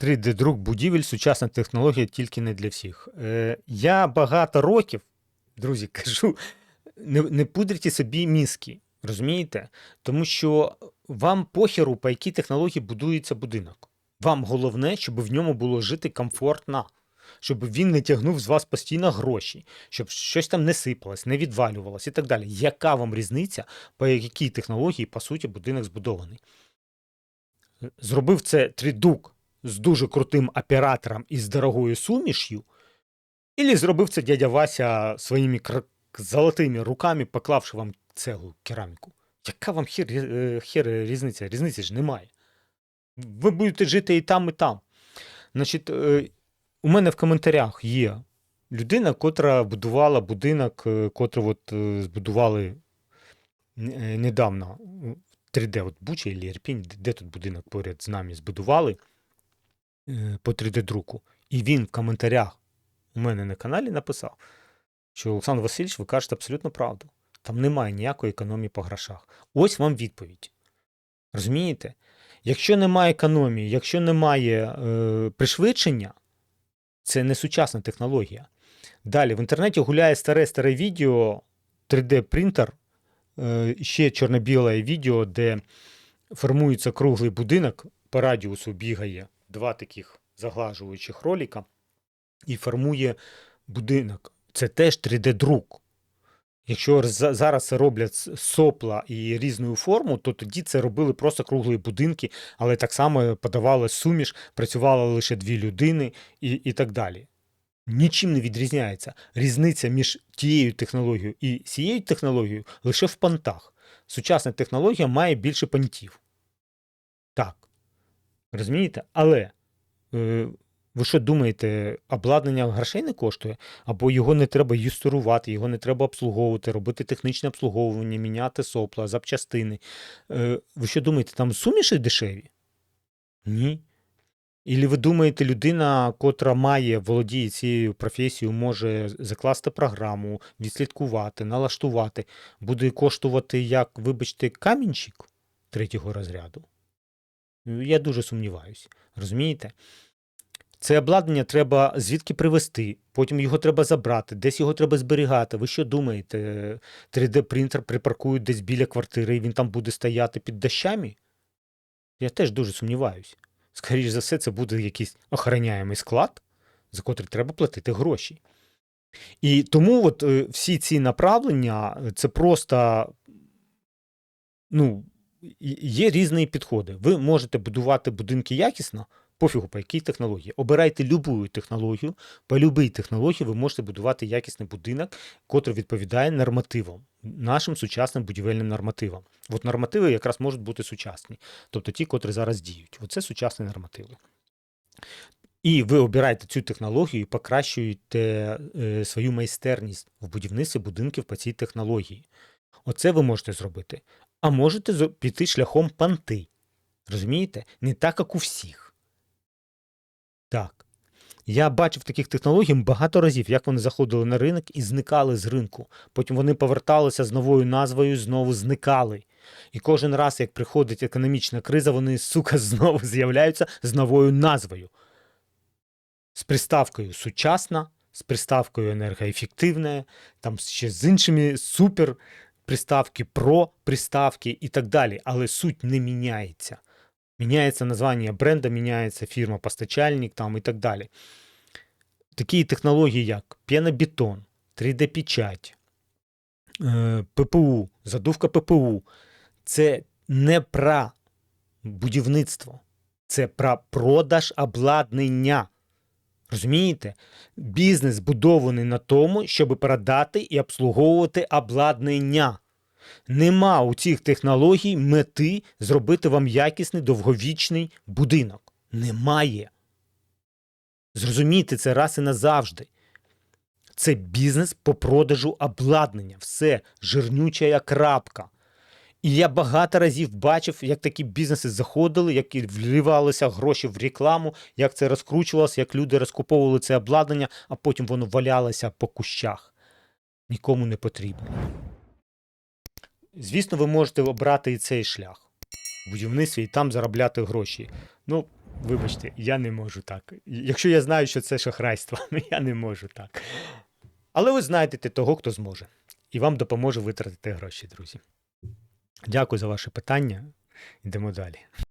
3D-друк будівель, сучасна технологія тільки не для всіх. Е, я багато років, друзі, кажу, не, не пудрите собі мізки, розумієте? Тому що вам похеру, по якій технології будується будинок. Вам головне, щоб в ньому було жити комфортно, щоб він не тягнув з вас постійно гроші, щоб щось там не сипалось, не відвалювалось і так далі. Яка вам різниця, по якій технології, по суті, будинок збудований? Зробив це трідук з дуже крутим оператором і з дорогою суміш'ю, Ілі зробив це дядя Вася своїми золотими руками, поклавши вам цеглу кераміку. Яка вам хер, е, хер різниця? Різниці ж немає. Ви будете жити і там, і там. Значить, е, у мене в коментарях є людина, котра будувала будинок, е, котрий от, збудували недавно. 3D, от Буча і Ірпінь, де- тут будинок поряд з нами збудували по 3D-друку. І він в коментарях у мене на каналі написав, що Олександр Васильович, ви кажете абсолютно правду. Там немає ніякої економії по грошах. Ось вам відповідь. Розумієте? Якщо немає економії, якщо немає е, пришвидшення, це не сучасна технологія. Далі в інтернеті гуляє старе-старе відео, 3D-принтер, е, ще чорно-біле відео, де формується круглий будинок, по радіусу бігає два таких заглажуючих роліка і формує будинок. Це теж 3D-друк. Якщо зараз це роблять сопла і різною форму, то тоді це робили просто круглі будинки, але так само подавали суміш, працювало лише дві людини і, і так далі. Нічим не відрізняється. Різниця між тією технологією і цією технологією лише в понтах. Сучасна технологія має більше понтів. Так. Розумієте? Але е, ви що думаєте, обладнання грошей не коштує? Або його не треба юстерувати, його не треба обслуговувати, робити технічне обслуговування, міняти сопла, запчастини. Е, ви що думаєте, там суміші дешеві? Ні. Ілі ви думаєте, людина, котра має, володіє цією професією, може закласти програму, відслідкувати, налаштувати, буде коштувати, як, вибачте, камінчик третього розряду? Я дуже сумніваюся. Розумієте? Це обладнання треба звідки привезти, потім його треба забрати, десь його треба зберігати. Ви що думаєте, 3D-принтер припаркують десь біля квартири і він там буде стояти під дощами? Я теж дуже сумніваюся. Скоріше за все, це буде якийсь охороняємий склад, за котрий треба платити гроші. І тому от е, всі ці направлення е, це просто ну, є різні підходи. Ви можете будувати будинки якісно, пофігу по якій технології. Обирайте любу технологію, по любій технології ви можете будувати якісний будинок, котрий відповідає нормативам, нашим сучасним будівельним нормативам. От нормативи якраз можуть бути сучасні, тобто ті, котрі зараз діють. Оце сучасні нормативи. І ви обираєте цю технологію і покращуєте е, свою майстерність в будівництві будинків по цій технології. Оце ви можете зробити. А можете піти шляхом панти. Розумієте? Не так, як у всіх. Так. Я бачив таких технологій багато разів, як вони заходили на ринок і зникали з ринку. Потім вони поверталися з новою назвою, знову зникали. І кожен раз, як приходить економічна криза, вони, сука, знову з'являються з новою назвою. З приставкою сучасна, з приставкою енергоефективна, там ще з іншими супер приставки, про приставки і так далі. Але суть не міняється. Міняється названня бренда, міняється фірма-постачальник там і так далі. Такі технології, як п'янобетон, 3D-печать, е, ППУ, задувка ППУ це не про будівництво, це про продаж обладнання. Розумієте? Бізнес збудований на тому, щоб продати і обслуговувати обладнання. Нема у цих технологій мети зробити вам якісний довговічний будинок. Немає. Зрозумійте це раз і назавжди. Це бізнес по продажу обладнання. Все, жирнюча крапка. І я багато разів бачив, як такі бізнеси заходили, як вливалися гроші в рекламу, як це розкручувалося, як люди розкуповували це обладнання, а потім воно валялося по кущах. Нікому не потрібно. Звісно, ви можете обрати і цей шлях в будівництві і там заробляти гроші. Ну, Вибачте, я не можу так. Якщо я знаю, що це шахрайство, я не можу так. Але ви знайдете того, хто зможе, і вам допоможе витратити гроші, друзі. Дякую за ваше питання. Йдемо далі.